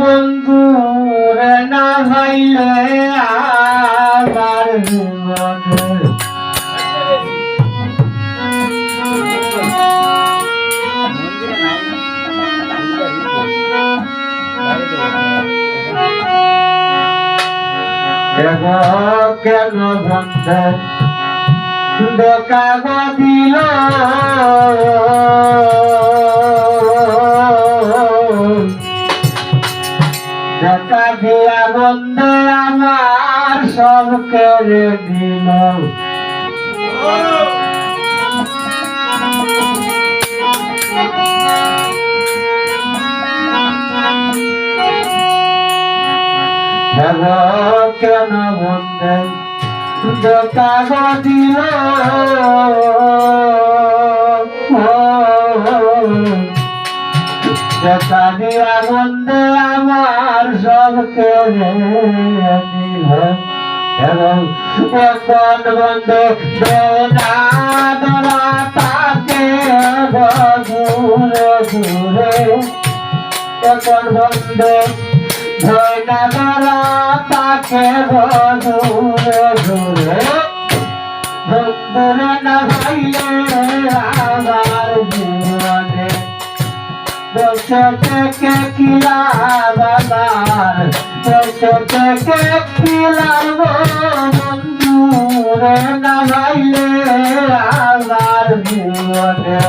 বন্ধুরে না হইলে আমার জীবনে দেব কেন বন্ধে দোকান দিল দেখা দিয়া বন্ধে আমার সব কেড়ে দিল কেন বন্ধে? দোকান দিল যেখানে আনন্দে আমার সব দিল এবং এখন বন্ধু তাকে ঘুরে। এখন বন্ধু বেনা দরা তাকে ঘুরে ঘুরে। বন্ধুরে না ভাইলে থেকে কিলাম আমার বসে থেকে কিলাম বন্ধু রে না ভাইলে আমার জীবনে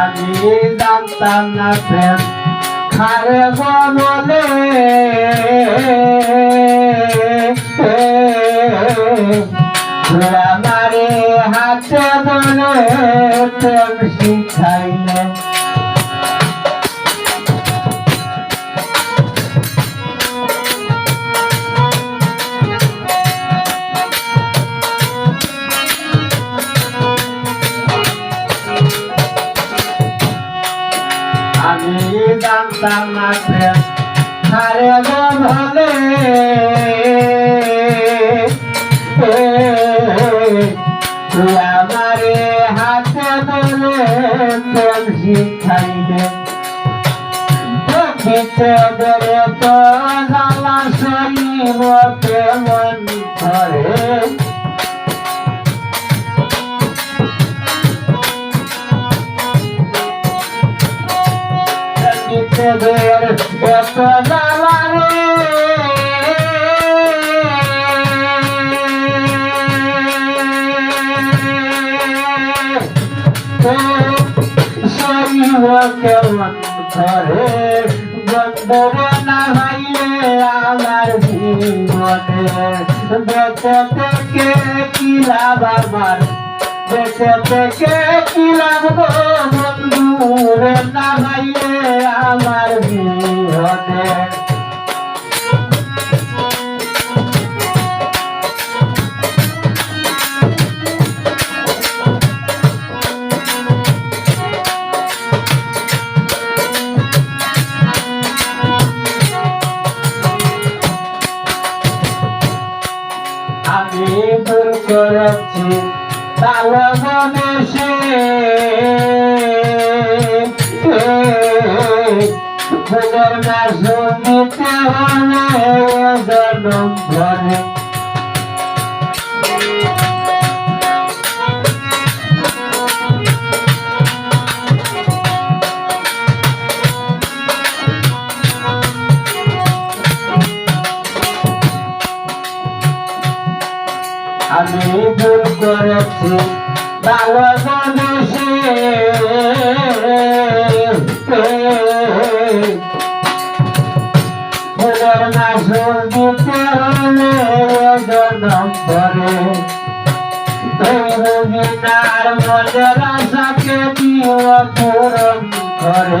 আমি জানতাম না প্রেম খারে বনলে। মারে হাতে বলে প্রেম শিখাইলে। প্রেম হারে বলে তুই আমারে হাতে বলে প্রেম শিখাইলে দেখিতে বেড়ে তো জ্বালা শরীর কেমন করে তোদের এত জ্বালা রে শরীর কেমন ভাইলে আমার জীবনে বেঁচে থেকে কি লাভ আমার? বেঁচে থেকে কি লাভ করেছি তালবনে সে ফুলের না শুনিতে জনম ধরে আমি দূর করেছি ভালো মানুষে ফুলের না শুনিতে হলে পূরণ করে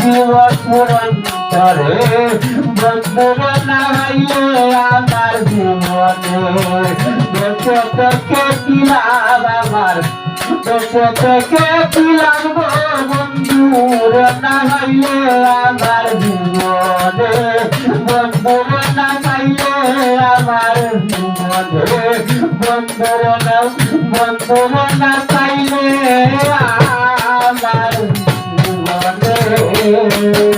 জীবন করে বন্ধুর না হইলে আমার জীবনে বেঁচে থেকে দিলাম আমার বেঁচে থেকে দিলাম গো বন্ধুর না হইলে আমার জীবনে আমার জীবনে